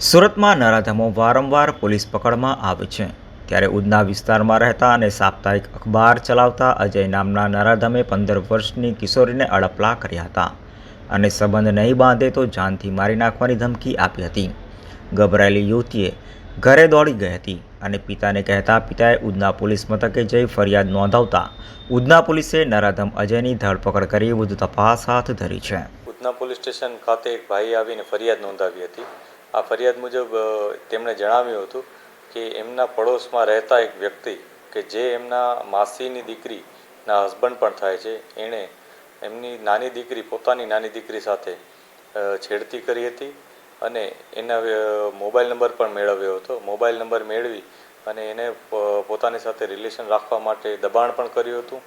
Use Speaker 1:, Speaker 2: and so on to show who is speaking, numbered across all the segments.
Speaker 1: સુરતમાં નરાધમો વારંવાર પોલીસ પકડમાં આવે છે. ત્યારે ઉધના વિસ્તારમાં રહેતા અને સાપ્તાહિક અખબાર ચલાવતા અજય નામના નરાધમે પંદર વર્ષની કિશોરીને અડપલા કર્યા હતા અને સંબંધ નહીં બાંધે તો જાનથી મારી નાખવાની ધમકી આપી હતી. ગભરાયેલી યુવતીએ ઘરે દોડી ગઈ હતી અને પિતાને કહેતા પિતાએ ઉધના પોલીસ મથકે જઈ ફરિયાદ નોંધાવતા ઉધના પોલીસે નરાધમ અજયની ધરપકડ કરી વધુ તપાસ હાથ ધરી છે.
Speaker 2: ઉધના પોલીસ સ્ટેશન ખાતે એક ભાઈ આવીને ફરિયાદ નોંધાવી હતી. આ ફરિયાદ મુજબ તેમણે જણાવ્યું હતું કે એમના પડોશમાં રહેતા એક વ્યક્તિ કે જે એમના માસીની દીકરીના હસબન્ડ પણ થાય છે, એણે એમની નાની દીકરી, પોતાની નાની દીકરી સાથે છેડતી કરી હતી અને એના મોબાઈલ નંબર પણ મેળવ્યો હતો. મોબાઈલ નંબર મેળવી અને એને પોતાની સાથે રિલેશન રાખવા માટે દબાણ પણ કર્યું હતું.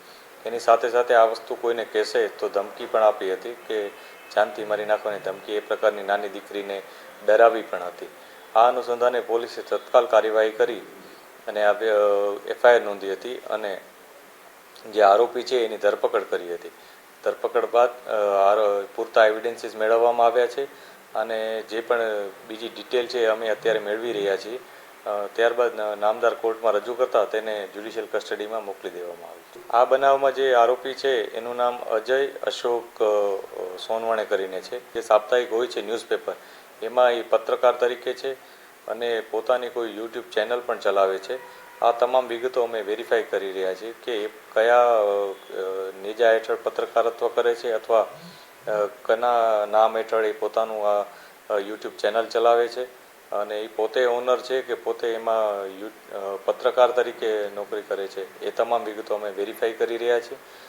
Speaker 2: એની સાથે સાથે આ વસ્તુ કોઈને કહેશે તો ધમકી પણ આપી હતી કે જાનથી મારી નાખવાની ધમકી એ પ્રકારની નાની દીકરીને ડરાવી પણ હતી. આ અનુસંધાને પોલીસે તત્કાલ કાર્યવાહી કરી અને આ એફઆઈઆર નોંધી હતી અને જે આરોપી છે એની ધરપકડ કરી હતી. ધરપકડ બાદ પૂરતા એવિડન્સીસ મેળવવામાં આવ્યા છે અને જે પણ બીજી ડિટેલ છે એ અમે અત્યારે મેળવી રહ્યા છીએ ત્યારબાદ નામદાર કોર્ટમાં રજૂ કરતા તેને જ્યુડિશિયલ કસ્ટડીમાં મોકલી દેવામાં આવ્યું આ બનાવમાં જે આરોપી છે, એનું નામ અજય અશોક સોનવણે કરીને છે. જે સાપ્તાહિક હોય છે ન્યૂઝપેપર. એમાં એ પત્રકાર તરીકે છે અને પોતાની કોઈ યુટ્યુબ ચેનલ પણ ચલાવે છે. આ તમામ વિગતો અમે વેરીફાઈ કરી રહ્યા છીએ કે એ કયા નેજા હેઠળ પત્રકારત્વ કરે છે અથવા કના નામ હેઠળ એ પોતાનું આ યુટ્યુબ ચેનલ ચલાવે છે. અને એ પોતે ઓનર છે કે પોતે એમાં પત્રકાર તરીકે નોકરી કરે છે. એ તમામ વિગતો અમે વેરીફાઈ કરી રહ્યા છીએ.